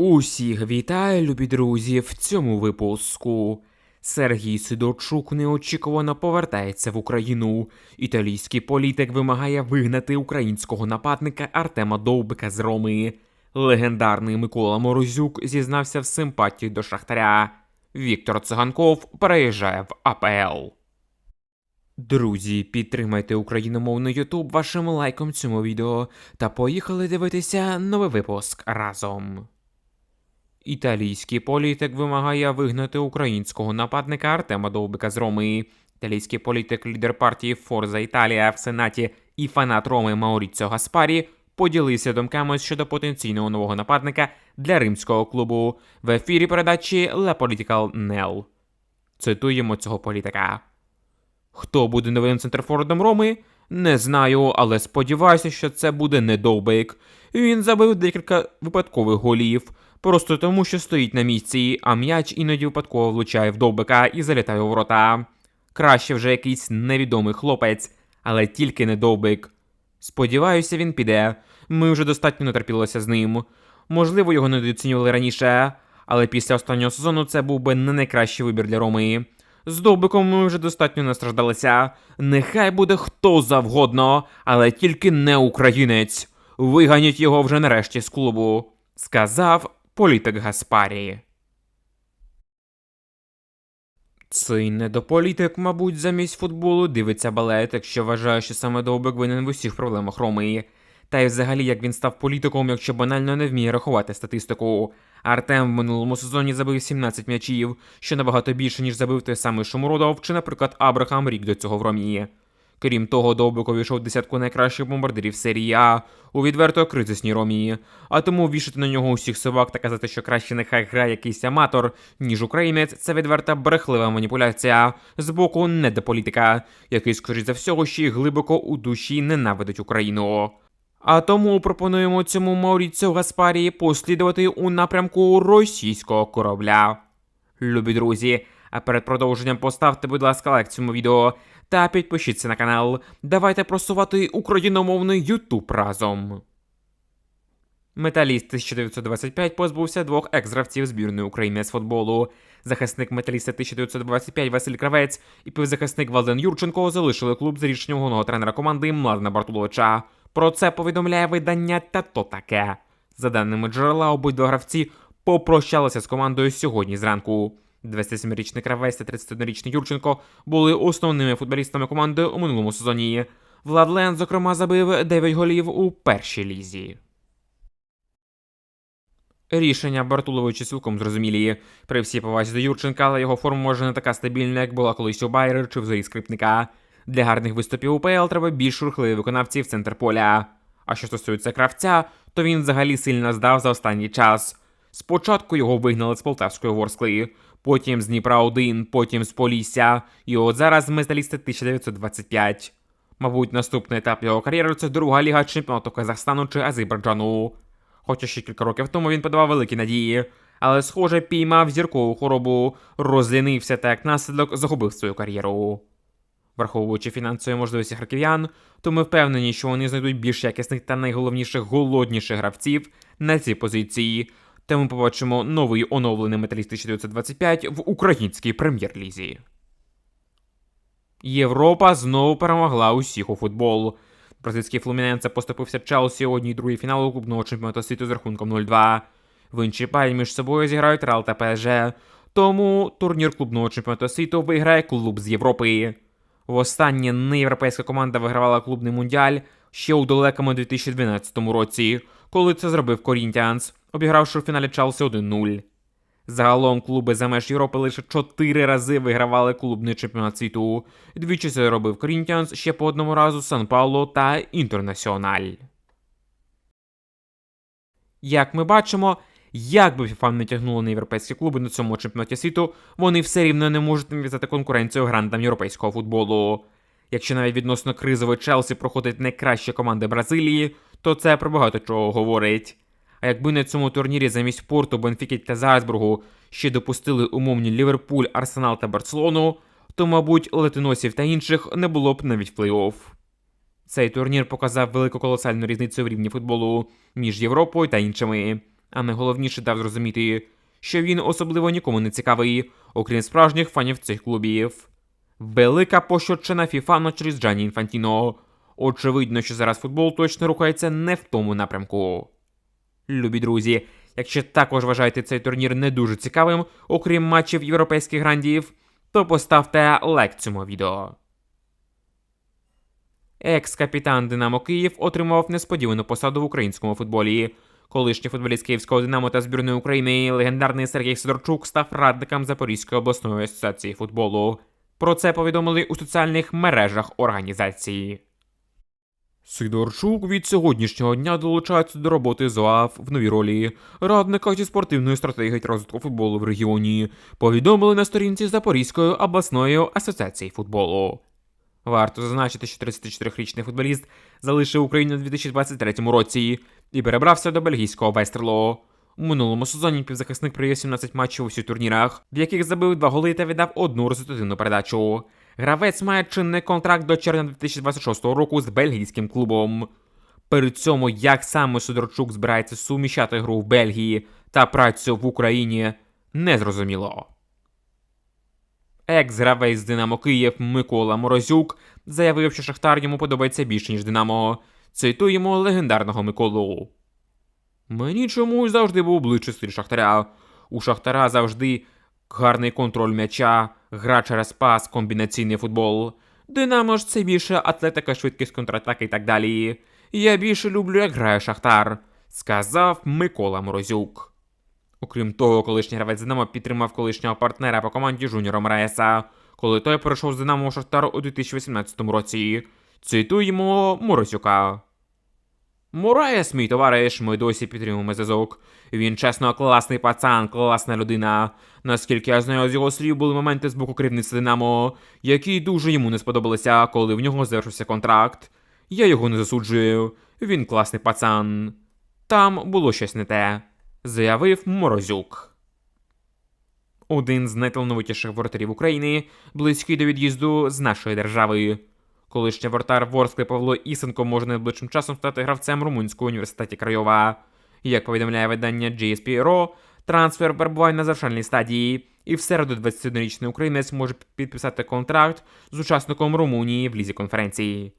Усіх вітаю, любі друзі, в цьому випуску. Сергій Сидорчук неочікувано повертається в Україну. Італійський політик вимагає вигнати українського нападника Артема Довбика з Роми. Легендарний Микола Морозюк зізнався в симпатії до Шахтаря. Віктор Циганков переїжджає в АПЛ. Друзі, підтримайте україномовний Ютуб вашим лайком цьому відео та поїхали дивитися новий випуск разом. Італійський політик вимагає вигнати українського нападника Артема Довбика з Роми. Італійський політик, лідер партії Форза Італія в Сенаті і фанат Роми Мауріціо Гаспарі поділився думками щодо потенційного нового нападника для римського клубу в ефірі передачі La Political Nell. Цитуємо цього політика. Хто буде новим центрфордом Роми? Не знаю, але сподіваюся, що це буде не Довбик. Він забив декілька випадкових голів, просто тому, що стоїть на місці, а м'яч іноді випадково влучає в Довбика і залітає у ворота. Краще вже якийсь невідомий хлопець, але тільки не Довбик. Сподіваюся, він піде. Ми вже достатньо натерпілися з ним. Можливо, його недооцінювали раніше, але після останнього сезону це був би не найкращий вибір для Роми. З Довбиком ми вже достатньо настраждалися. Нехай буде хто завгодно, але тільки не українець. Виганять його вже нарешті з клубу, сказав політик Гаспарі. Цей недополітик, мабуть, замість футболу дивиться балет, якщо вважає, що саме Довбик винен в усіх проблемах Роми. Та й взагалі, як він став політиком, якщо банально не вміє рахувати статистику. Артем в минулому сезоні забив 17 м'ячів, що набагато більше, ніж забив той самий Шумородов чи, наприклад, Абрахам рік до цього в Ромі. Крім того, Довбик увійшов десятку найкращих бомбардирів серії А у відверто кризисній Ромі. А тому вішати на нього усіх собак та казати, що краще нехай грає якийсь аматор, ніж українець, це відверта брехлива маніпуляція з боку недополітика, який, скоріш за всього, ще й глибоко у душі ненавидить Україну. А тому пропонуємо цьому Мауріцю Гаспарі послідувати у напрямку російського корабля. Любі друзі, а перед продовженням поставте, будь ласка, лайк цьому відео та підпишіться на канал. Давайте просувати україномовний Ютуб разом. Металіст 1925 позбувся двох екс-гравців збірної України з футболу. Захисник металіста 1925 Василь Кравець і півзахисник Валден Юрченко залишили клуб за рішенням головного тренера команди Младена Бартуловича. Про це повідомляє видання та то таке. За даними джерела, обидва гравці попрощалися з командою сьогодні зранку. 27-річний Кравець та 31-річний Юрченко були основними футболістами команди у минулому сезоні. Владлен, зокрема, забив 9 голів у першій лізі. Рішення Бартуловича цілком зрозумілі. При всій повазі до Юрченка, але його форма може не така стабільна, як була колись у Байер чи в зорі скрипника. Для гарних виступів у ПЛ треба більш рухливі виконавці в центр поля. А що стосується кравця, то він взагалі сильно здав за останній час. Спочатку його вигнали з полтавської ворскли, потім з Дніпра 1, потім з Полісся, і от зараз металісти 1925. Мабуть, наступний етап його кар'єри це друга ліга чемпіонату Казахстану чи Азербайджану. Хоча ще кілька років тому він подавав великі надії, але, схоже, піймав зіркову хворобу, розлінився та як наслідок загубив свою кар'єру. Враховуючи фінансові можливості харків'ян, то ми впевнені, що вони знайдуть більш якісних та найголовніших голодніших гравців на цій позиції. Та ми побачимо новий оновлений металіст 1925 в українській прем'єр-лізі. Європа знову перемогла усіх у футбол. Бразильський Флуміненце поступився Челсі у одній другій фіналу клубного чемпіонату світу з рахунком 0-2. В іншій парі між собою зіграють Реал та ПСЖ. Тому турнір клубного чемпіонату світу виграє клуб з Європи. Востаннє неєвропейська команда вигравала клубний мундіаль ще у далекому 2012 році, коли це зробив Корінтіанс, обігравши у фіналі Челсі 1-0. Загалом клуби за меж Європи лише чотири рази вигравали клубний чемпіонат світу. Двічі це робив Корінтіанс, ще по одному разу Сан Пауло та Інтернаціональ. Як ми бачимо, як би FIFA не тягнуло на європейські клуби на цьому чемпіонаті світу, вони все рівно не можуть нав'язати конкуренцію грандам європейського футболу. Якщо навіть відносно кризової Челсі проходить найкращі команди Бразилії, то це про багато чого говорить. А якби на цьому турнірі замість Порту, Бенфіки та Зарсбургу ще допустили умовні Ліверпуль, Арсенал та Барселону, то, мабуть, латиносів та інших не було б навіть плей-офф. Цей турнір показав велику колосальну різницю в рівні футболу між Європою та іншими. а найголовніше дав зрозуміти, що він особливо нікому не цікавий, окрім справжніх фанів цих клубів. Велика пощочина Фіфано через Джані Інфантіно. Очевидно, що зараз футбол точно рухається не в тому напрямку. Любі друзі, якщо також вважаєте цей турнір не дуже цікавим, окрім матчів європейських грандів, то поставте лайк цьому відео. Екс-капітан Динамо Київ отримав несподівану посаду в українському футболі. Колишній футболіст Київського Динамо та збірної України, легендарний Сергій Сидорчук став радником Запорізької обласної асоціації футболу. Про це повідомили у соціальних мережах організації. Сидорчук від сьогоднішнього дня долучається до роботи з ОАФ в новій ролі радника зі спортивної стратегії розвитку футболу в регіоні. Повідомили на сторінці Запорізької обласної асоціації футболу. Варто зазначити, що 34-річний футболіст залишив Україну у 2023 році і перебрався до бельгійського Вестерло. У минулому сезоні півзахисник провів 17 матчів у всіх турнірах, в яких забив два голи та віддав одну результативну передачу. Гравець має чинний контракт до червня 2026 року з бельгійським клубом. Перед цьому, як саме Сидорчук збирається суміщати гру в Бельгії та працю в Україні, не зрозуміло. Екс-гравець Динамо Київ Микола Морозюк заявив, що Шахтар йому подобається більше, ніж Динамо. Цитуємо легендарного Миколу. Мені чомусь завжди був ближче стиль Шахтаря. У Шахтара завжди гарний контроль м'яча, гра через пас, комбінаційний футбол. Динамо ж це більше атлетика, швидкість контратаки і так далі. Я більше люблю, як грає Шахтар, сказав Микола Морозюк. Окрім того, колишній гравець Динамо підтримав колишнього партнера по команді Жуніора Мраєса, коли той перейшов з Динамо у Шахтар у 2018 році. Цитуємо Морозюка. Мураєс, мій товариш, ми досі підтримуємо зв'язок. Він чесно класний пацан, класна людина. Наскільки я знаю з його слів, були моменти з боку керівництва Динамо, які дуже йому не сподобалися, коли в нього завершився контракт. Я його не засуджую. Він класний пацан. Там було щось не те, заявив Морозюк. Один з найталановитіших воротарів України, близький до від'їзду з нашої держави. Колишній вратар Ворскли Павло Ісенко може найближчим часом стати гравцем Румунського університеті Крайова. Як повідомляє видання GSP.ro, трансфер перебуває на завершальній стадії, і в середу 21-річний українець може підписати контракт з учасником Румунії в лізі конференції.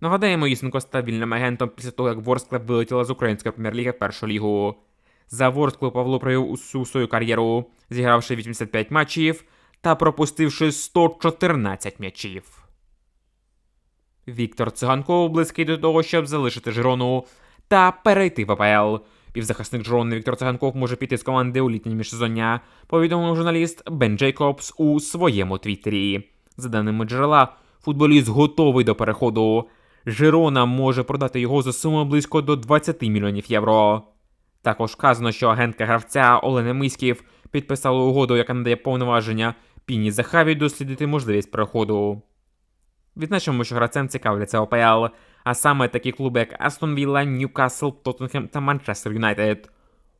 Нагадаємо, Ісенко став вільним агентом після того, як Ворскла вилетіла з української прем'єр-ліги в першу лігу. За Ворсклу Павло провів усю свою кар'єру, зігравши 85 матчів та пропустивши 114 м'ячів. Віктор Циганков близький до того, щоб залишити Жирону та перейти в АПЛ. Півзахисник Жирони Віктор Циганков може піти з команди у літнє міжсезоння, повідомив журналіст Бен Джейкобс у своєму твіттері. За даними джерела, футболіст готовий до переходу. Жирона може продати його за суму близько до 20 мільйонів євро. Також вказано, що агентка гравця Олена Миськів підписала угоду, яка надає повноваження Піні Захаві дослідити можливість переходу. Відзначимо, що гравцем цікавляться ОПЛ, а саме такі клуби, як Астон Вілла, Ньюкасл, Тоттенхем та Манчестер Юнайтед.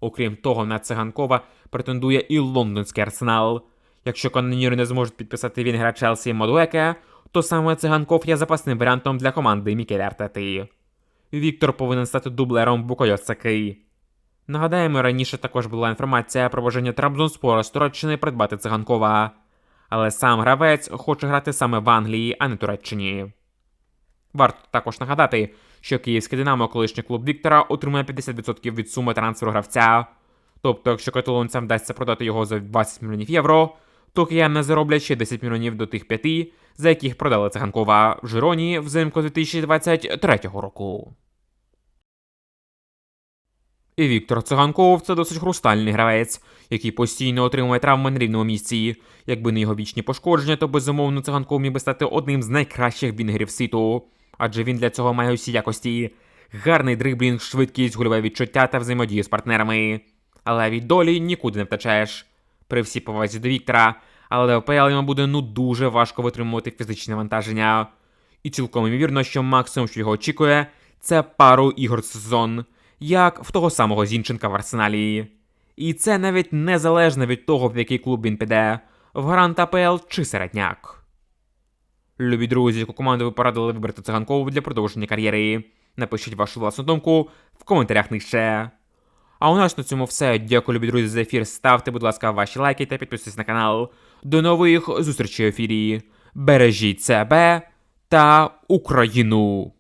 Окрім того, на циганкова претендує і лондонський арсенал. Якщо каноніри не зможуть підписати вінгера Челсі Мадуеке, то саме циганков є запасним варіантом для команди Мікеля Артети. Віктор повинен стати дублером Букайо Саки. Нагадаємо, раніше також була інформація про бажання Трабзонспора з Туреччини придбати циганкова. Але сам гравець хоче грати саме в Англії, а не Туреччині. Варто також нагадати, що київське Динамо, колишній клуб Віктора, отримує 50% від суми трансферу гравця. Тобто, якщо каталонцям вдасться продати його за 20 мільйонів євро, то кияни зароблять ще 10 мільйонів до тих п'яти, за яких продали циганкова в Жироні взимку 2023 року. І Віктор Циганков це досить хрустальний гравець, який постійно отримує травми на рівному місці. Якби не його вічні пошкодження, то безумовно циганков міг би стати одним з найкращих бінгерів світу, адже він для цього має усі якості: гарний дриблінг, швидкість, гольове відчуття та взаємодію з партнерами. Але від долі нікуди не втечеш. При всій повазі до Віктора, але в ПЛ йому буде ну дуже важко витримувати фізичне навантаження. І цілком ймовірно, що максимум, що його очікує, це пару ігор сезон як в того самого Зінченка в Арсеналі. І це навіть незалежно від того, в який клуб він піде, в Грант АПЛ чи середняк. Любі друзі, яку команду ви порадили вибрати циганкову для продовження кар'єри. Напишіть вашу власну думку в коментарях нижче. А у нас на цьому все. Дякую, любі друзі, за ефір. Ставте, будь ласка, ваші лайки та підписуйтесь на канал. До нових зустрічей в ефірі. Бережіть себе та Україну!